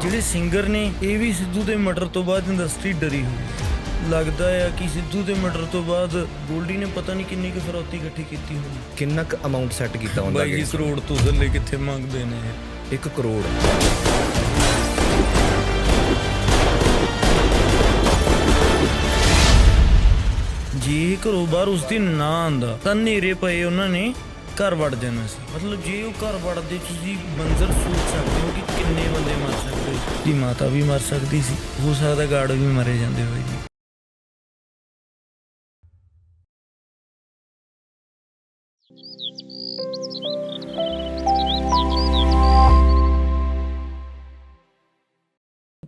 ਜਿਹੜੇ ਸਿੰਗਰ ਨੇ ਇਹ ਵੀ ਸਿੱਧੂ ਦੇ ਮਰਡਰ ਤੋਂ ਬਾਅਦ ਇੰਡਸਟਰੀ ਡਰੀ ਹੋਈ ਹੈ। ਲੱਗਦਾ ਆ ਕਿ ਸਿੱਧੂ ਦੇ ਮਰਡਰ ਤੋਂ ਬਾਅਦ ਗੋਲਡੀ ਨੇ ਪਤਾ ਨਹੀਂ ਕਿੰਨੀ ਕੁ ਫਰੌਤੀ ਇਕੱਠੀ ਕੀਤੀ ਹੋਣੀ ਕਿੰਨਾ ਕੁ ਅਮਾਉਂਟ ਸੈੱਟ ਕੀਤਾ ਹੁੰਦਾ ਬਾਈ ਜੀ ਕਰੋੜ ਤੋਂ ਥੱਲੇ ਕਿੱਥੇ ਮੰਗਦੇ ਨੇ ਇਹ? 1 ਕਰੋੜ ਜੇ ਘਰੋਂ ਬਾਹਰ ਉਸ ਦਿਨ ਨਾ ਆਂਦਾ ਤਾਂ ਨੇਰੇ ਪਏ ਉਹਨਾਂ ਨੇ ਘਰ ਵੜ ਜਾਣਾ ਸੀ। ਮਤਲਬ ਜੇ ਉਹ ਘਰ ਵੜਦੇ ਤੁਸੀਂ ਮੰਜ਼ਰ ਸੋਚ ਸਕਦੇ ਹੋ ਕਿ ਕਿੰਨੇ ਬੰਦੇ ਮਰ ਸਕਦੇ ਸੀ। ਦੀ ਮਾਤਾ ਵੀ ਮਰ ਸਕਦੀ ਸੀ। ਹੋ ਸਕਦਾ ਗਾਰਡ ਵੀ ਮਰੇ ਜਾਂਦੇ ਹੋਏ ਜੀ।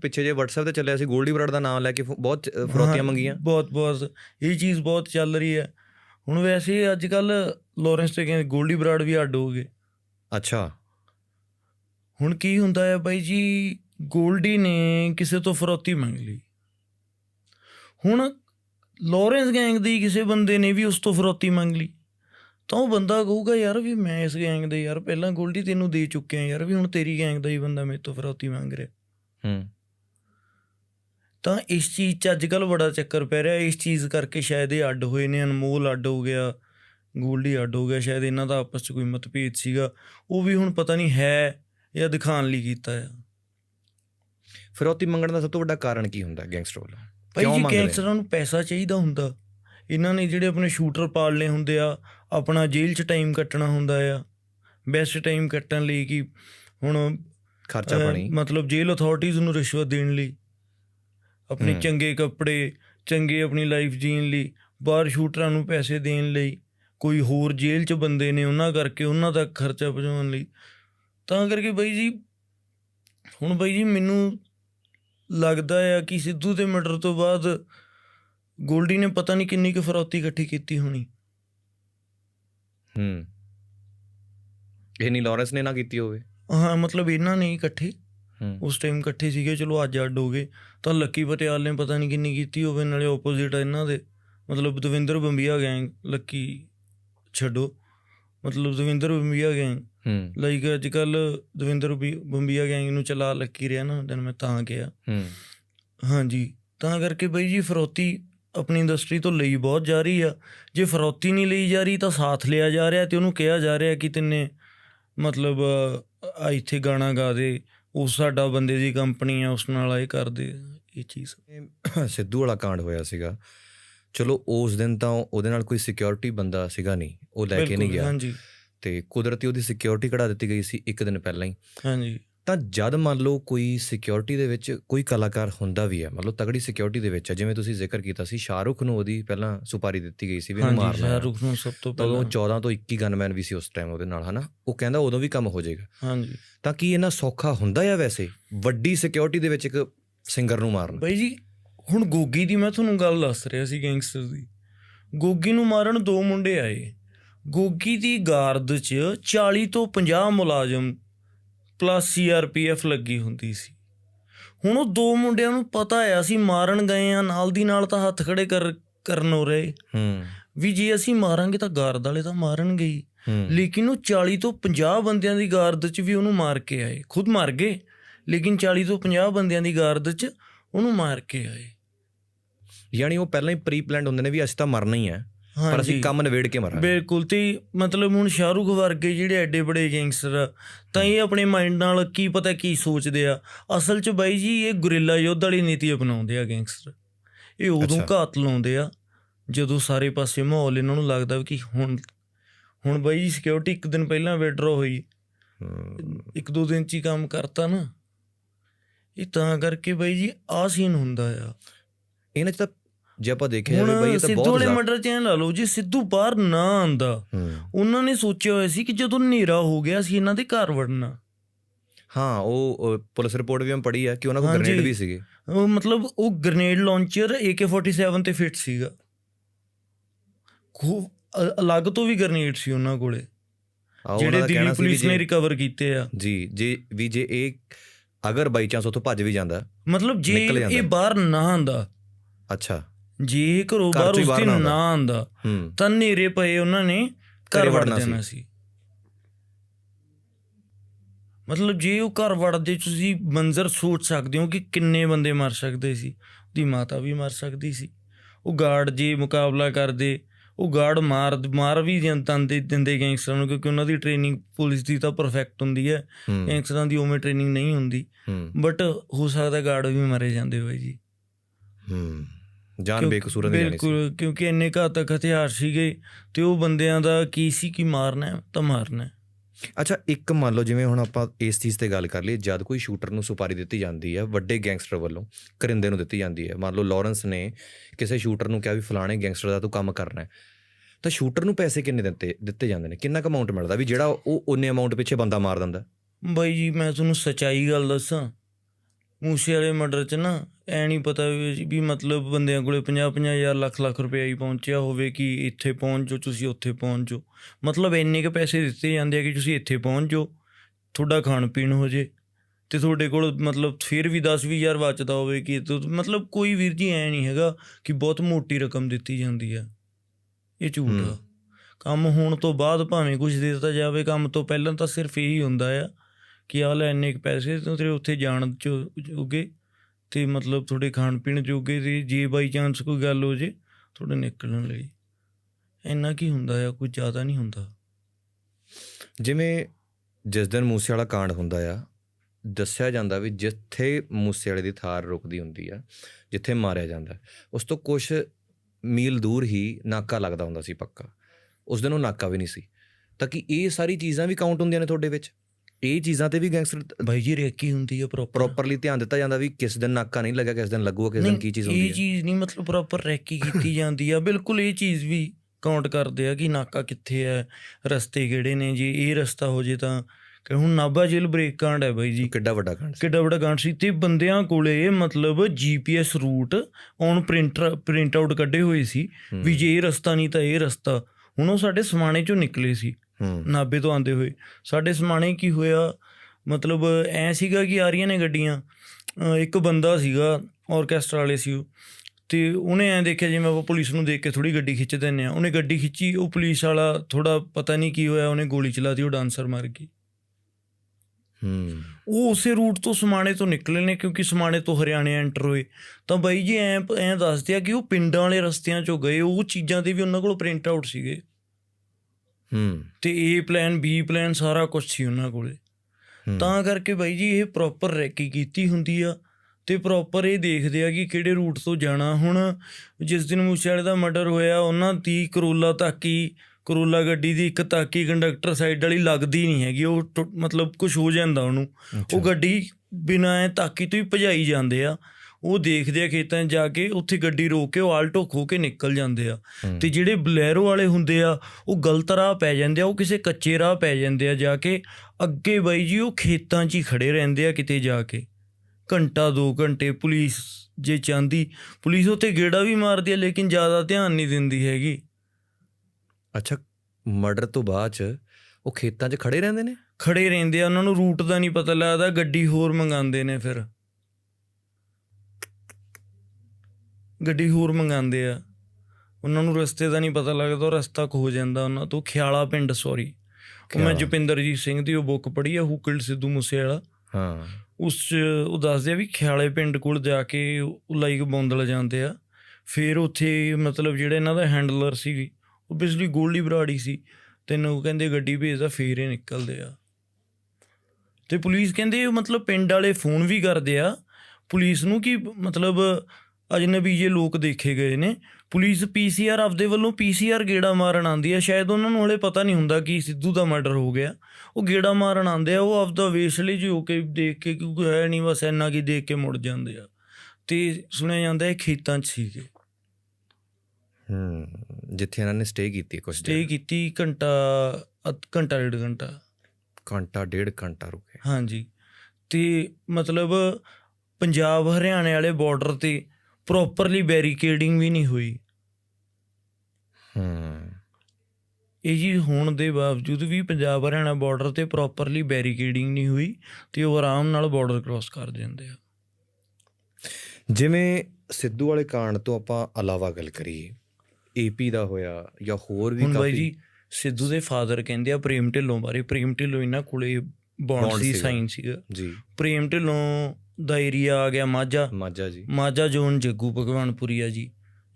ਪਿੱਛੇ ਜੇ WhatsApp ਤੇ ਚੱਲਿਆ ਸੀ 골ਡੀ ਬਰਾੜ ਦਾ ਨਾਮ ਲੈ ਕੇ ਫ- ਬਹੁਤ ਅ, ਫਰੌਤੀਆਂ ਮੰਗੀਆਂ। ਬਹੁਤ ਬਹੁਤ ਇਹ ਚੀਜ਼ ਬਹੁਤ ਚੱਲ ਰਹੀ ਹੈ। ਹੁਣ ਵੈਸੇ ਅੱਜ ਕੱਲ ਲਾਰੈਂਸ ਤੇ ਕਹਿੰਦੇ ਗੋਲਡੀ ਬਰਾਡ ਵੀ ਅੱਡ ਹੋ ਗਏ। ਅੱਛਾ। ਹੁਣ ਕੀ ਹੁੰਦਾ ਹੈ ਬਾਈ ਜੀ ਗੋਲਡੀ ਨੇ ਕਿਸੇ ਤੋਂ ਫਰੌਤੀ ਮੰਗ ਲਈ। ਹੁਣ ਲਾਰੈਂਸ ਗੈਂਗ ਦੀ ਕਿਸੇ ਬੰਦੇ ਨੇ ਵੀ ਉਸ ਤੋਂ ਫਰੌਤੀ ਮੰਗ ਲਈ। ਤਾਂ ਉਹ ਬੰਦਾ ਕਹੂਗਾ ਯਾਰ ਵੀ ਮੈਂ ਇਸ ਗੈਂਗ ਦੇ ਯਾਰ ਪਹਿਲਾਂ ਗੋਲਡੀ ਤੈਨੂੰ ਦੇ ਚੁੱਕਿਆ ਯਾਰ ਵੀ ਹੁਣ ਤੇਰੀ ਗੈਂਗ ਦਾ ਹੀ ਬੰਦਾ ਮੇਰੇ ਤੋਂ ਫਰੌਤੀ ਮੰਗ ਰਿਹਾ। ਹੂੰ। ਤਾਂ ਇਸ ਚੀਜ਼ 'ਚ ਅੱਜ ਕੱਲ ਬੜਾ ਚੱਕਰ ਪੈ ਰਿਹਾ ਇਸ ਚੀਜ਼ ਕਰਕੇ ਸ਼ਾਇਦ ਇਹ ਅੱਡ ਹੋਏ ਨੇ ਅਨਮੋਲ ਅੱਡ ਹੋ ਗਿਆ ਗੋਲਡੀ ਅੱਡ ਹੋ ਗਿਆ ਸ਼ਾਇਦ ਇਹਨਾਂ ਦਾ ਆਪਸ 'ਚ ਕੋਈ ਮਤਭੇਦ ਸੀਗਾ ਉਹ ਵੀ ਹੁਣ ਪਤਾ ਨਹੀਂ ਹੈ ਜਾਂ ਦਿਖਾਉਣ ਲਈ ਕੀਤਾ ਆ। ਫਰੌਤੀ ਮੰਗਣ ਦਾ ਸਭ ਤੋਂ ਵੱਡਾ ਕਾਰਨ ਕੀ ਹੁੰਦਾ ਗੈਂਗਸਟਰ ਵੱਲੋਂ? ਭਾਈ ਜੀ? ਗੈਂਗਸਟਰਾਂ ਨੂੰ ਪੈਸਾ ਚਾਹੀਦਾ ਹੁੰਦਾ। ਇਹਨਾਂ ਨੇ ਜਿਹੜੇ ਆਪਣੇ ਸ਼ੂਟਰ ਪਾਲਨੇ ਹੁੰਦੇ ਆ ਆਪਣਾ ਜੇਲ੍ਹ 'ਚ ਟਾਈਮ ਕੱਟਣਾ ਹੁੰਦਾ ਆ ਬੈਸਟ ਟਾਈਮ ਕੱਟਣ ਲਈ ਕਿ ਹੁਣ ਖਰਚਾ ਪਾਣੀ। ਮਤਲਬ ਜੇਲ੍ਹ ਅਥਾਰਟੀਆਂ ਨੂੰ ਰਿਸ਼ਵਤ ਦੇਣ ਲਈ। ਆਪਣੇ। ਚੰਗੇ ਕੱਪੜੇ ਚੰਗੇ ਆਪਣੀ ਲਾਈਫ ਜੀਣ ਲਈ ਬਾਹਰ ਸ਼ੂਟਰਾਂ ਨੂੰ ਪੈਸੇ ਦੇਣ ਲਈ ਕੋਈ ਹੋਰ ਜੇਲ੍ਹ 'ਚ ਬੰਦੇ ਨੇ ਉਹਨਾਂ ਕਰਕੇ ਉਹਨਾਂ ਤੱਕ ਖਰਚਾ ਪਹੁੰਚਾਉਣ ਲਈ। ਤਾਂ ਕਰਕੇ ਬਾਈ ਜੀ ਹੁਣ ਬਾਈ ਜੀ ਮੈਨੂੰ ਲੱਗਦਾ ਆ ਕਿ ਸਿੱਧੂ ਦੇ ਮਰਡਰ ਤੋਂ ਬਾਅਦ ਗੋਲਡੀ ਨੇ ਪਤਾ ਨਹੀਂ ਕਿੰਨੀ ਕੁ ਫਰੌਤੀ ਇਕੱਠੀ ਕੀਤੀ ਹੋਣੀ। ਹੂੰ। ਇਹ ਨਹੀਂ ਲਾਰੈਂਸ ਨੇ ਨਾ ਕੀਤੀ ਹੋਵੇ। ਹਾਂ ਮਤਲਬ ਇਹਨਾਂ ਨੇ ਇਕੱਠੇ। ਉਸ ਟਾਈਮ ਇਕੱਠੇ ਸੀਗੇ ਚਲੋ ਅੱਜ ਅੱਡ ਹੋ ਗਏ। ਤਾਂ ਲੱਕੀ ਪਟਿਆਲ ਨੇ ਪਤਾ ਨਹੀਂ ਕਿੰਨੀ ਕੀਤੀ ਹੋਵੇ ਨਾਲੇ ਆਪੋਜ਼ਿਟ ਆ ਇਹਨਾਂ ਦੇ। ਮਤਲਬ ਦਵਿੰਦਰ ਬੰਬੀਆ ਗੈਂਗ ਲੱਕੀ ਛੱਡੋ। ਮਤਲਬ ਦਵਿੰਦਰ ਬੰਬੀਆ ਗੈਂਗ ਲਾਈਕ ਅੱਜ ਕੱਲ ਦਵਿੰਦਰ ਬੰਬੀਆ ਗੈਂਗ ਨੂੰ ਚਲਾ ਲੱਕੀ ਰਿਹਾ ਨਾ ਦਿਨ ਮੈਂ ਤਾਂ ਕਿਹਾ। ਹੂੰ। ਹਾਂਜੀ। ਤਾਂ ਕਰਕੇ ਬਈ ਜੀ ਫਰੌਤੀ ਆਪਣੀ ਇੰਡਸਟਰੀ ਤੋਂ ਲਈ ਬਹੁਤ ਜਾ ਰਹੀ ਆ। ਜੇ ਫਰੌਤੀ ਨਹੀਂ ਲਈ ਜਾ ਰਹੀ ਤਾਂ ਸਾਥ ਲਿਆ ਜਾ ਰਿਹਾ ਤੇ ਉਹਨੂੰ ਕਿਹਾ ਜਾ ਰਿਹਾ ਕਿ ਤਿੰਨੇ ਮਤਲਬ ਆ ਇੱਥੇ ਗਾਣਾ ਗਾ ਦੇ। ਉਹ ਸਾਡਾ ਬੰਦੇ ਦੀ ਕੰਪਨੀ ਆ ਉਸ ਨਾਲ ਇਹ ਕਰਦੇ ਇਹ ਚੀਜ਼। ਸਿੱਧੂ ਵਾਲਾ ਕਾਂਡ ਹੋਇਆ ਸੀਗਾ। ਚਲੋ ਉਸ ਦਿਨ ਤਾਂ ਉਹਦੇ ਨਾਲ ਕੋਈ ਸਿਕਿਉਰਿਟੀ ਬੰਦਾ ਸੀਗਾ ਨਹੀਂ ਉਹ ਲੈ ਕੇ ਨਹੀਂ ਗਿਆ। ਹਾਂਜੀ। ਤੇ ਕੁਦਰਤੀ ਉਹਦੀ ਸਿਕਿਉਰਿਟੀ ਕਢਾ ਦਿੱਤੀ ਗਈ ਸੀ ਇੱਕ ਦਿਨ ਪਹਿਲਾਂ ਹੀ। ਹਾਂਜੀ। ਤਾਂ ਜਦ ਮੰਨ ਲਓ ਕੋਈ ਸਿਕਿਉਰਿਟੀ ਦੇ ਵਿੱਚ ਕੋਈ ਕਲਾਕਾਰ ਹੁੰਦਾ ਵੀ ਹੈ ਮਤਲਬ ਤਗੜੀ ਸਿਕਿਉਰਿਟੀ ਦੇ ਵਿੱਚ ਹੈ ਜਿਵੇਂ ਤੁਸੀਂ ਜ਼ਿਕਰ ਕੀਤਾ ਸੀ ਸ਼ਾਹਰੁਖ ਨੂੰ ਉਹਦੀ ਪਹਿਲਾਂ ਸੁਪਾਰੀ ਦਿੱਤੀ ਗਈ ਸੀ ਵੀ ਹਾਂਜੀ ਮਾਰਨਾ ਹੈ। ਸ਼ਾਹਰੁਖ ਨੂੰ ਸਭ ਤੋਂ ਪਹਿਲਾਂ। 14 ਤੋਂ 21 ਗਨਮੈਨ ਵੀ ਸੀ ਉਸ ਟਾਈਮ ਉਹਦੇ ਨਾਲ ਹਨਾ? ਉਹ ਕਹਿੰਦਾ ਉਦੋਂ ਵੀ ਕੰਮ ਹੋ ਜਾਏਗਾ। ਹਾਂਜੀ। ਤਾਂ ਕੀ ਇਹਨਾਂ ਸੌਖਾ ਹੁੰਦਾ ਆ ਵੈਸੇ ਵੱਡੀ ਸਿਕਿਉਰਿਟੀ ਦੇ ਵਿੱਚ ਇੱਕ ਸਿੰਗਰ ਨੂੰ ਮਾਰਨਾ? ਬਾਈ ਜੀ ਹੁਣ ਗੋਗੀ ਦੀ ਮੈਂ ਤੁਹਾਨੂੰ ਗੱਲ ਦੱਸ ਰਿਹਾ ਸੀ ਗੈਂਗਸਟਰ ਦੀ। ਗੋਗੀ ਨੂੰ ਮਾਰਨ ਦੋ ਮੁੰਡੇ ਆਏ। ਗੋਗੀ ਦੀ ਗਾਰਦ 'ਚ 40 ਤੋਂ 50 ਮੁਲਾਜ਼ਮ ਪਲੱਸ ਸੀਆਰਪੀਐਫ ਲੱਗੀ ਹੁੰਦੀ ਸੀ। ਹੁਣ ਉਹ ਦੋ ਮੁੰਡਿਆਂ ਨੂੰ ਪਤਾ ਆ ਅਸੀਂ ਮਾਰਨ ਗਏ ਆ ਨਾਲ ਦੀ ਨਾਲ ਤਾਂ ਹੱਥ ਖੜੇ ਕਰ ਕਰਨ ਹੋ ਰਹੇ ਹੂੰ। ਵੀ ਜੇ ਅਸੀਂ ਮਾਰਾਂਗੇ ਤਾਂ ਗਾਰਦ ਵਾਲੇ ਤਾਂ ਮਾਰਨਗੇ ਹੀ। ਹੂੰ। ਲੇਕਿਨ ਉਹ 40 ਤੋਂ 50 ਬੰਦਿਆਂ ਦੀ ਗਾਰਦ 'ਚ ਵੀ ਉਹਨੂੰ ਮਾਰ ਕੇ ਆਏ। ਖੁਦ ਮਰ ਗਏ ਲੇਕਿਨ 40 ਤੋਂ 50 ਬੰਦਿਆਂ ਦੀ ਗਾਰਦ 'ਚ ਉਹਨੂੰ ਮਾਰ ਕੇ ਆਏ। ਯਾਨੀ ਉਹ ਪਹਿਲਾਂ ਹੀ ਪ੍ਰੀ ਪਲਾਨਡ ਹੁੰਦੇ ਨੇ ਵੀ ਅਸੀਂ ਤਾਂ ਮਰਨਾ ਹੀ ਹੈ ਪਰ ਅਸੀਂ ਕੰਮ ਨਵੇੜ ਕੇ ਮਰਾਂਗੇ। ਬਿਲਕੁਲ ਤੇ ਮਤਲਬ ਹੁਣ ਸ਼ਾਹਰੁਖ ਵਰਗੇ ਜਿਹੜੇ ਐਡੇ ਬੜੇ ਗੈਂਗਸਟਰ ਆ ਤਾਂ ਇਹ ਆਪਣੇ ਮਾਈਂਡ ਨਾਲ ਕੀ ਪਤਾ ਕੀ ਸੋਚਦੇ ਆ। ਅਸਲ 'ਚ ਬਾਈ ਜੀ ਇਹ ਗੁਰਿੱਲਾ ਯੁੱਧ ਵਾਲੀ ਨੀਤੀ ਅਪਣਾਉਂਦੇ ਆ ਗੈਂਗਸਟਰ ਇਹ ਉਦੋਂ। ਘਾਤ ਲਾਉਂਦੇ ਆ ਜਦੋਂ ਸਾਰੇ ਪਾਸੇ ਮਾਹੌਲ ਇਹਨਾਂ ਨੂੰ ਲੱਗਦਾ ਕਿ ਹੁਣ ਹੁਣ ਬਾਈ ਜੀ ਸਿਕਿਉਰਿਟੀ ਇੱਕ ਦਿਨ ਪਹਿਲਾਂ ਵਿਡਰੋ ਹੋਈ। ਇੱਕ ਦੋ ਦਿਨ ਚ ਹੀ ਕੰਮ ਕਰਤਾ ਨਾ। ਇਹ ਤਾਂ ਕਰਕੇ ਬਾਈ ਜੀ ਆਹ ਸੀਨ ਹੁੰਦਾ ਆ। ਇਹਨਾਂ ਚ ਤਾਂ ਜੇ ਆਪਾਂ ਦੇਖਿਆ ਜਾਵੇ ਬਈ ਇਹ ਤਾਂ ਬਹੁਤ ਵਾਲੇ ਮਰਡਰ ਚ ਐਂ ਲਾ ਲਓ ਜੇ ਸਿੱਧੂ ਬਾਹਰ ਨਾ ਆਂਦਾ। ਉਹਨਾਂ ਨੇ ਸੋਚਿਆ ਹੋਇਆ ਸੀ ਕਿ ਜਦੋਂ ਹਨੇਰਾ ਹੋ ਗਿਆ ਸੀ ਇਹਨਾਂ ਦੇ ਘਰ ਵੜਨਾ ਹਾਂ ਉਹ ਪੁਲਿਸ ਰਿਪੋਰਟ ਵੀ ਮੈਂ ਪੜ੍ਹੀ ਹੈ ਕਿ ਉਹਨਾਂ ਕੋਲ। ਗ੍ਰੇਨੇਡ ਵੀ ਸੀਗੇ ਉਹ ਮਤਲਬ ਉਹ ਗ੍ਰੇਨੇਡ ਲਾਂਚਰ AK47 ਤੇ ਫਿੱਟ ਸੀਗਾ ਖੂਬ ਅ- ਅਲੱਗ ਤੋਂ ਵੀ ਗ੍ਰੇਨੇਡ ਸੀ ਉਹਨਾਂ ਕੋਲੇ ਜਿਹੜੇ ਦਿੱਲੀ ਪੁਲਿਸ ਨੇ ਰਿਕਵਰ ਕੀਤੇ ਆ ਜੀ ਜੇ ਵੀ ਜੇ ਇਹ ਅਗਰ ਬਾਈ ਚਾਂਸ ਉੱਥੋਂ ਭੱਜ ਵੀ ਜਾਂਦਾ ਮਤਲਬ ਜੇ। ਇਹ ਬਾਹਰ ਨਾ ਆਂਦਾ ਅੱਛਾ ਜੇ ਘਰੋਂ ਬਾਹਰ ਉਸ ਦਿਨ ਨਾ ਆਂਦਾ ਤਾਂ ਨੇਰੇ ਪਏ ਉਹਨਾਂ ਨੇ ਘਰ ਵੜ ਜਾਣਾ ਸੀ। ਮਤਲਬ ਜੇ ਉਹ ਘਰ ਵੜਦੇ ਤੁਸੀਂ ਮੰਜ਼ਰ ਸੋਚ ਸਕਦੇ ਹੋ ਕਿ ਕਿੰਨੇ ਬੰਦੇ ਮਰ ਸਕਦੇ ਸੀ। ਦੀ ਮਾਤਾ ਵੀ ਮਰ ਸਕਦੀ ਸੀ। ਉਹ ਗਾਰਡ ਜੇ ਮੁਕਾਬਲਾ ਕਰਦੇ ਉਹ ਗਾਰਡ ਮਾਰ ਮਾਰ ਵੀ ਜਨਤਾ ਦੇ ਦਿੰਦੇ ਗੈਂਗਸਟਰਾਂ ਨੂੰ ਕਿਉਂਕਿ ਉਹਨਾਂ ਦੀ ਟ੍ਰੇਨਿੰਗ ਪੁਲਿਸ ਦੀ ਤਾਂ ਪਰਫੈਕਟ ਹੁੰਦੀ ਹੈ। ਗੈਂਗਸਟਰਾਂ ਦੀ ਉਵੇਂ ਟ੍ਰੇਨਿੰਗ ਨਹੀਂ ਹੁੰਦੀ। ਬਟ ਹੋ ਸਕਦਾ ਗਾਰਡ ਵੀ ਮਰੇ ਜਾਂਦੇ ਬਾਈ ਜੀ। ਹੂੰ। ਜਾਨ ਬੇਕਸੂਰਾਂ ਦੀ ਜਾਣੀ ਸੀ। ਬਿਲਕੁਲ ਕਿਉਂਕਿ ਇੰਨੇ ਘਾਤਕ ਹਥਿਆਰ ਸੀਗੇ ਤੇ ਉਹ ਬੰਦਿਆਂ ਦਾ ਕੀ ਸੀ ਕਿ ਮਾਰਨਾ ਹੈ ਤਾਂ ਮਾਰਨਾ ਹੈ। ਅੱਛਾ ਇੱਕ ਮੰਨ ਲਓ ਜਿਵੇਂ ਹੁਣ ਆਪਾਂ ਇਸ ਚੀਜ਼ ਤੇ ਗੱਲ ਕਰ ਲਈਏ ਜਦ ਕੋਈ ਸ਼ੂਟਰ ਨੂੰ ਸੁਪਾਰੀ ਦਿੱਤੀ ਜਾਂਦੀ ਹੈ ਵੱਡੇ ਗੈਂਗਸਟਰ ਵੱਲੋਂ ਕਰਿੰਦੇ ਨੂੰ ਦਿੱਤੀ ਜਾਂਦੀ ਹੈ ਮੰਨ ਲਓ ਲਾਰੈਂਸ ਨੇ ਕਿਸੇ ਸ਼ੂਟਰ ਨੂੰ ਕਿਹਾ ਵੀ ਫਲਾਣੇ ਗੈਂਗਸਟਰ ਦਾ ਤੂੰ ਕੰਮ ਕਰਨਾ ਹੈ ਤਾਂ ਸ਼ੂਟਰ ਨੂੰ ਪੈਸੇ ਕਿੰਨੇ ਦਿੱਤੇ ਦਿੱਤੇ ਜਾਂਦੇ ਨੇ? ਕਿੰਨਾ ਕੁ ਅਮਾਉਂਟ ਮਿਲਦਾ ਵੀ ਜਿਹੜਾ ਉਹ ਉਹਨੇ ਅਮਾਉਂਟ ਪਿੱਛੇ ਬੰਦਾ ਮਾਰ ਦਿੰਦਾ? ਬਾਈ ਜੀ ਮੈਂ ਤੁਹਾਨੂੰ ਸਚਾਈ ਗੱਲ ਦੱਸਾਂ ਮੂਸੇ ਵਾਲੇ ਮਰਡਰ 'ਚ ਨਾ ਐ ਨਹੀਂ ਪਤਾ ਵੀ ਵੀ ਮਤਲਬ ਬੰਦਿਆਂ ਕੋਲੇ 50 50 ਹਜ਼ਾਰ ਲੱਖ ਲੱਖ ਰੁਪਏ ਹੀ ਪਹੁੰਚਿਆ ਹੋਵੇ ਕਿ ਇੱਥੇ ਪਹੁੰਚ ਜਾਓ ਤੁਸੀਂ ਉੱਥੇ ਪਹੁੰਚ। ਜਾਓ ਮਤਲਬ ਇੰਨੇ ਕੁ ਪੈਸੇ ਦਿੱਤੇ ਜਾਂਦੇ ਆ ਕਿ ਤੁਸੀਂ ਇੱਥੇ ਪਹੁੰਚ ਜਾਓ ਤੁਹਾਡਾ ਖਾਣ ਪੀਣ ਹੋ ਜੇ। ਤੇ ਤੁਹਾਡੇ ਕੋਲ ਮਤਲਬ ਫਿਰ ਵੀ 10 ਵੀਹ ਹਜ਼ਾਰ ਬਚਦਾ ਹੋਵੇ ਕਿ ਮਤਲਬ ਕੋਈ ਵੀਰ ਜੀ ਐ ਨਹੀਂ ਹੈਗਾ ਕਿ ਬਹੁਤ ਮੋਟੀ ਰਕਮ ਦਿੱਤੀ ਜਾਂਦੀ ਆ। ਇਹ ਝੂਠ ਆ। ਕੰਮ ਹੋਣ ਤੋਂ ਬਾਅਦ ਭਾਵੇਂ ਕੁਝ ਦੇ ਦਿੱਤਾ ਜਾਵੇ ਕੰਮ ਤੋਂ ਪਹਿਲਾਂ ਤਾਂ ਸਿਰਫ ਇਹੀ ਹੁੰਦਾ ਆ ਕਿ ਆ ਲੈ ਇੰਨੇ ਕੁ ਪੈਸੇ? ਤੇ ਤੇਰੇ ਉੱਥੇ ਜਾਣ ਚ- ਜੋਗੇ? ਤੇ ਮਤਲਬ ਤੁਹਾਡੇ ਖਾਣ ਪੀਣ ਜੋਗੇ ਤੇ ਜੇ ਬਾਈ ਚਾਂਸ ਕੋਈ ਗੱਲ ਹੋ ਜੇ, ਤੁਹਾਡੇ ਨਿਕਲਣ ਲਈ। ਇੰਨਾ ਕੀ ਹੁੰਦਾ ਆ? ਕੁਝ ਜ਼ਿਆਦਾ ਨਹੀਂ ਹੁੰਦਾ। ਜਿਵੇਂ ਜਿਸ ਦਿਨ ਮੂਸੇ ਵਾਲਾ ਕਾਂਡ ਹੁੰਦਾ ਆ, ਦੱਸਿਆ ਜਾਂਦਾ ਵੀ ਜਿੱਥੇ ਮੂਸੇ ਵਾਲੇ ਦੀ ਥਾਰ ਰੁਕਦੀ ਹੁੰਦੀ ਆ, ਜਿੱਥੇ ਮਾਰਿਆ ਜਾਂਦਾ, ਉਸ ਤੋਂ ਕੁਝ ਮੀਲ ਦੂਰ ਹੀ ਨਾਕਾ ਲੱਗਦਾ ਹੁੰਦਾ ਸੀ ਪੱਕਾ। ਉਸ ਦਿਨ ਉਹ ਨਾਕਾ ਵੀ ਨਹੀਂ ਸੀ। ਤਾਂ ਕਿ ਇਹ ਸਾਰੀ ਚੀਜ਼ਾਂ ਵੀ ਕਾਊਂਟ ਹੁੰਦੀਆਂ ਨੇ ਤੁਹਾਡੇ ਵਿੱਚ? ਇਹ ਚੀਜ਼ਾਂ ਤੇ ਵੀ ਗੈਂਗਸਟਰ ਬਾਈ ਜੀ ਰੇਕੀ ਹੁੰਦੀ ਪ੍ਰੋਪਰ ਪ੍ਰੋਪਰਲੀ ਧਿਆਨ ਦਿੱਤਾ ਜਾਂਦਾ ਵੀ ਕਿਸ ਦਿਨ ਨਾਕਾ ਨਹੀਂ ਲੱਗਾ ਕਿਸ ਦਿਨ ਲੱਗੂਗਾ ਕਿਸ ਦਿਨ ਕੀ ਚੀਜ਼ ਹੁੰਦੀ ਇਹ ਹੈ ਚੀਜ਼ ਨਹੀਂ ਮਤਲਬ ਪ੍ਰੋਪਰ ਰੈਕੀ ਕੀਤੀ ਜਾਂਦੀ ਆ। ਬਿਲਕੁਲ ਇਹ ਚੀਜ਼ ਵੀ ਕਾਊਂਟ ਕਰਦੇ ਆ ਕਿ ਨਾਕਾ ਕਿੱਥੇ ਹੈ ਰਸਤੇ ਕਿਹੜੇ ਨੇ ਜੇ ਇਹ ਰਸਤਾ ਹੋ ਜੇ ਤਾਂ ਕਿ ਹੁਣ ਨਾਭਾ ਜੇਲ੍ਹ ਬ੍ਰੇਕ ਕਾਂਡ ਹੈ ਬਾਈ ਜੀ। ਕਿੱਡਾ ਵੱਡਾ ਕਾਂਡ ਸੀ। ਕਿੱਡਾ ਵੱਡਾ ਕਾਂਡ ਸੀ ਤੇ ਬੰਦਿਆਂ ਕੋਲੇ ਮਤਲਬ GPS route on printer print out ਕੱਢੇ ਹੋਏ ਸੀ ਹੂੰ, ਵੀ ਜੇ ਇਹ ਰਸਤਾ ਨਹੀਂ ਤਾਂ ਇਹ ਰਸਤਾ। ਹੁਣ ਉਹ ਸਾਡੇ ਸਮਾਣੇ ਚੋਂ ਨਿਕਲੇ ਸੀ। ਹੂੰ ਨਾਬੇ ਤੋਂ ਆਂਦੇ ਹੋਏ। ਸਾਡੇ ਸਮਾਣੇ ਕੀ ਹੋਇਆ ਮਤਲਬ ਐ ਸੀਗਾ ਕਿ ਆ ਰਹੀਆਂ ਨੇ ਗੱਡੀਆਂ ਇੱਕ ਬੰਦਾ ਸੀਗਾ ਆਰਕੈਸਟਰਾ ਵਾਲੇ ਸੀ ਉਹ। ਤੇ ਉਹਨੇ ਐ ਦੇਖਿਆ ਜਿਵੇਂ ਆਪਾਂ ਪੁਲਿਸ ਨੂੰ ਦੇਖ ਕੇ ਥੋੜੀ ਗੱਡੀ ਖਿੱਚ ਦਿੰਨੇ ਆ ਉਹਨੇ ਗੱਡੀ ਖਿੱਚੀ ਉਹ ਪੁਲਿਸ ਵਾਲਾ ਥੋੜਾ ਪਤਾ ਨਹੀਂ ਕੀ ਹੋਇਆ ਉਹਨੇ ਗੋਲੀ ਚਲਾਤੀ ਉਹ ਡਾਂਸਰ ਮਰ ਗਈ। ਹੂੰ। ਉਹ ਉਸੇ ਰੂਟ ਤੋਂ ਸਮਾਣੇ ਤੋਂ ਨਿਕਲੇ ਨੇ ਕਿਉਂਕਿ ਸਮਾਣੇ ਤੋਂ ਹਰਿਆਣੇ ਐਂਟਰ ਹੋਏ। ਤਾਂ ਬਾਈ ਜੀ ਐ ਐ ਦੱਸਦੇ ਆ ਕਿ ਉਹ ਪਿੰਡਾਂ ਵਾਲੇ ਰਸਤਿਆਂ ਚੋਂ ਗਏ ਉਹ ਚੀਜ਼ਾਂ ਦੇ ਵੀ ਉਹਨਾਂ ਕੋਲ ਪ੍ਰਿੰਟ ਆਊਟ ਸੀਗੇ। ਹੂੰ। ਤੇ ਏ ਪਲਾਨ ਬੀ ਪਲਾਨ ਸਾਰਾ ਕੁਝ ਸੀ ਉਹਨਾਂ ਕੋਲੇ। ਹੂੰ, ਤਾਂ ਕਰਕੇ ਬਾਈ ਜੀ ਇਹ ਪ੍ਰੋਪਰ ਰੈਕੀ ਕੀਤੀ ਹੁੰਦੀ ਆ ਤੇ ਪ੍ਰੋਪਰ ਇਹ ਦੇਖਦੇ ਆ ਕਿ ਕਿਹੜੇ ਰੂਟ ਤੋਂ ਜਾਣਾ। ਹੁਣ ਜਿਸ ਦਿਨ ਮੂਸੇ ਵਾਲੇ ਦਾ ਮਰਡਰ ਹੋਇਆ ਉਹਨਾਂ ਦੀ ਕਰੋਲਾ ਤਾਕੀ ਕਰੋਲਾ ਗੱਡੀ ਦੀ ਇੱਕ ਤਾਕੀ ਕੰਡਕਟਰ ਸਾਈਡ ਵਾਲੀ ਲੱਗਦੀ ਨਹੀਂ ਹੈਗੀ। ਉਹ ਮਤਲਬ ਕੁਝ ਹੋ ਜਾਂਦਾ ਉਹਨੂੰ। ਉਹ ਗੱਡੀ ਬਿਨਾਂ ਤਾਕੀ ਤੋਂ ਹੀ ਭਜਾਈ ਜਾਂਦੇ ਆ। ਉਹ ਦੇਖਦੇ ਆ ਖੇਤਾਂ 'ਚ ਜਾ ਕੇ ਉੱਥੇ ਗੱਡੀ ਰੋਕ ਕੇ ਉਹ ਆਲਟੋ ਖੋ ਕੇ ਨਿਕਲ ਜਾਂਦੇ ਆ। ਤੇ ਜਿਹੜੇ ਬਲੈਰੋ ਵਾਲੇ ਹੁੰਦੇ ਆ ਉਹ ਗਲਤ ਰਾਹ ਪੈ ਜਾਂਦੇ ਆ ਉਹ ਕਿਸੇ ਕੱਚੇ ਰਾਹ ਪੈ ਜਾਂਦੇ ਆ ਜਾ ਕੇ। ਅੱਗੇ ਬਾਈ ਜੀ ਉਹ ਖੇਤਾਂ 'ਚ ਹੀ ਖੜੇ ਰਹਿੰਦੇ ਆ ਕਿਤੇ ਜਾ ਕੇ। ਘੰਟਾ 2 ਘੰਟੇ ਪੁਲਿਸ ਜੇ ਚਾਹੁੰਦੀ ਪੁਲਿਸ ਉੱਤੇ ਗੇੜਾ ਵੀ ਮਾਰਦੀ ਆ ਲੇਕਿਨ ਜ਼ਿਆਦਾ ਧਿਆਨ ਨਹੀਂ ਦਿੰਦੀ ਹੈਗੀ। ਅੱਛਾ ਮਰਡਰ ਤੋਂ ਬਾਅਦ ਚ ਉਹ ਖੇਤਾਂ 'ਚ ਖੜੇ ਰਹਿੰਦੇ ਨੇ? ਖੜੇ ਰਹਿੰਦੇ ਆ ਉਹਨਾਂ ਨੂੰ ਰੂਟ ਦਾ ਨਹੀਂ ਪਤਾ ਲੱਗਦਾ ਗੱਡੀ ਹੋਰ ਮੰਗਾਉਂਦੇ ਨੇ ਫਿਰ। ਗੱਡੀ ਹੋਰ ਮੰਗਾਉਂਦੇ ਆ। ਉਹਨਾਂ ਨੂੰ ਰਸਤੇ ਦਾ ਨਹੀਂ ਪਤਾ ਲੱਗਦਾ ਉਹ ਰਸਤਾ ਖੋ ਜਾਂਦਾ ਉਹਨਾਂ ਤੋਂ। ਖਿਆਲਾ ਪਿੰਡ ਸੌਰੀ ਉਹ ਮੈਂ। ਜਪਿੰਦਰਜੀਤ ਸਿੰਘ ਦੀ ਉਹ ਬੁੱਕ ਪੜ੍ਹੀ ਆ ਹੂ ਕਿਲਡ ਸਿੱਧੂ ਮੂਸੇਵਾਲਾ। ਹਾਂ। ਉਸ 'ਚ ਉਹ ਦੱਸਦੇ ਆ ਵੀ ਖਿਆਲੇ ਪਿੰਡ ਕੋਲ ਜਾ ਕੇ ਉਹ ਲਾਈਕ ਬੌਂਦਲ ਜਾਂਦੇ ਆ। ਫਿਰ ਉੱਥੇ ਮਤਲਬ ਜਿਹੜਾ ਇਹਨਾਂ ਦਾ ਹੈਂਡਲਰ ਸੀ ਉਹ ਬਿਜਲੀ ਗੋਲਡੀ ਬਰਾੜੀ ਸੀ। ਤੈਨੂੰ ਉਹ ਕਹਿੰਦੇ ਗੱਡੀ ਭੇਜਦਾ ਫੇਰ ਇਹ ਨਿਕਲਦੇ ਆ। ਤੇ ਪੁਲਿਸ ਕਹਿੰਦੇ ਮਤਲਬ ਪਿੰਡ ਵਾਲੇ ਫੋਨ ਵੀ ਕਰਦੇ ਆ। ਪੁਲਿਸ ਨੂੰ ਕਿ ਮਤਲਬ ਅਜਨਬੀ ਜੇ ਲੋਕ ਦੇਖੇ ਗਏ ਨੇ। ਪੁਲਿਸ ਪੀਸੀਆਰ ਆਪਦੇ ਵੱਲੋਂ ਪੀਸੀਆਰ ਗੇੜਾ ਮਾਰਨ ਆਂਦੀ ਆ। ਸ਼ਾਇਦ ਉਹਨਾਂ ਨੂੰ ਹਲੇ ਪਤਾ ਨਹੀਂ ਹੁੰਦਾ ਕਿ ਸਿੱਧੂ ਦਾ ਮਰਡਰ ਹੋ ਗਿਆ। ਉਹ ਗੇੜਾ ਮਾਰਨ ਆਂਦੇ ਆ ਉਹ ਆਪਦਾ ਵੇਸਲੇ ਜਿਹੀ ਹੋ ਕੇ ਦੇਖ ਕੇ ਕਿਉਂਕਿ ਹੈ ਨਹੀਂ ਬਸ ਇੰਨਾ ਕੀ ਦੇਖ ਕੇ ਮੁੜ ਜਾਂਦੇ ਆ। ਤੇ ਸੁਣਿਆ ਜਾਂਦਾ ਇਹ ਖੇਤਾਂ 'ਚ ਸੀਗੇ। ਹੂੰ ਜਿੱਥੇ ਇਹਨਾਂ ਨੇ ਸਟੇ ਕੀਤੀ ਕੁਝ ਸਟੇ ਕੀਤੀ ਘੰਟਾ ਅੱਧ ਘੰਟਾ ਡੇਢ ਘੰਟਾ। ਘੰਟਾ ਡੇਢ ਘੰਟਾ ਰੁਕੇ। ਹਾਂਜੀ। ਤੇ ਮਤਲਬ ਪੰਜਾਬ ਹਰਿਆਣੇ ਵਾਲੇ ਬਾਰਡਰ ਤੇ ਪ੍ਰੋਪਰਲੀ ਬੈਰੀਕੇਡਿੰਗ ਵੀ ਨਹੀਂ ਹੋਈ। ਹੂੰ। ਇਹ ਜੀ ਹੋਣ ਦੇ ਬਾਵਜੂਦ ਵੀ ਪੰਜਾਬ ਹਰਿਆਣਾ ਬਾਰਡਰ ਤੇ ਪ੍ਰੋਪਰਲੀ ਬੈਰੀਕੇਡਿੰਗ ਨਹੀਂ ਹੋਈ ਤੇ ਉਹ ਆਰਾਮ ਨਾਲ ਬਾਰਡਰ ਕ੍ਰਾਸ ਕਰ ਜਾਂਦੇ ਆ। ਜਿਵੇਂ ਸਿੱਧੂ ਵਾਲੇ ਕਾਂਡ ਤੋਂ ਆਪਾਂ ਇਲਾਵਾ ਗੱਲ ਕਰੀਏ ਏਪੀ ਦਾ ਹੋਇਆ ਜਾਂ ਹੋਰ ਵੀ ਹੁਣ ਬਾਈ ਕਾਫੀ ਜੀ ਸਿੱਧੂ ਦੇ ਫਾਦਰ ਕਹਿੰਦੇ ਆ ਪ੍ਰੇਮ ਢਿੱਲੋਂ ਬਾਰੇ ਪ੍ਰੇਮ ਢਿੱਲੋਂ ਇਹਨਾਂ ਕੋਲੇ ਬੌਂਡ ਸੀ। ਸਾਈਨ ਸੀਗਾ। ਜੀ। ਪ੍ਰੇਮ ਢਿੱਲੋਂ ਦਾ ਏਰੀਆ ਆ ਗਿਆ ਮਾਝਾ। ਮਾਝਾ ਜੀ। ਮਾਝਾ ਜ਼ੋਨ ਜੱਗੂ ਭਗਵਾਨਪੁਰੀਆ ਜੀ।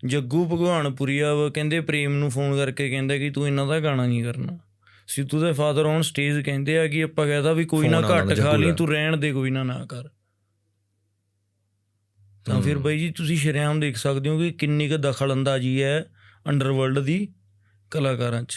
ਜੱਗੂ ਭਗਵਾਨਪੁਰੀਆ ਵਾ ਕਹਿੰਦੇ ਪ੍ਰੇਮ ਨੂੰ ਫੋਨ ਕਰਕੇ ਕਹਿੰਦਾ ਕਿ ਤੂੰ ਇਹਨਾਂ ਦਾ ਗਾਣਾ ਨਹੀਂ ਕਰਨਾ। ਸਿੱਧੂ ਦੇ ਫਾਦਰ ਔਨ ਸਟੇਜ ਕਹਿੰਦੇ ਆ ਕਿ ਆਪਾਂ ਕਹਦਾ ਵੀ ਕੋਈ ਨਾ ਘੱਟ ਖਾ ਲਈ। ਤੂੰ ਰਹਿਣ ਦੇ ਕੋਈ ਨਾ ਨਾ ਕਰ। ਤਾਂ ਫਿਰ। ਬਾਈ ਜੀ ਤੁਸੀਂ ਸ਼ਰੇਆਮ ਦੇਖ ਸਕਦੇ ਹੋ ਕਿ ਕਿੰਨੀ ਕੁ ਦਖਲ ਅੰਦਾਜ਼ੀ ਹੈ ਅੰਡਰਵਰਲਡ ਦੀ ਕਲਾਕਾਰਾਂ 'ਚ।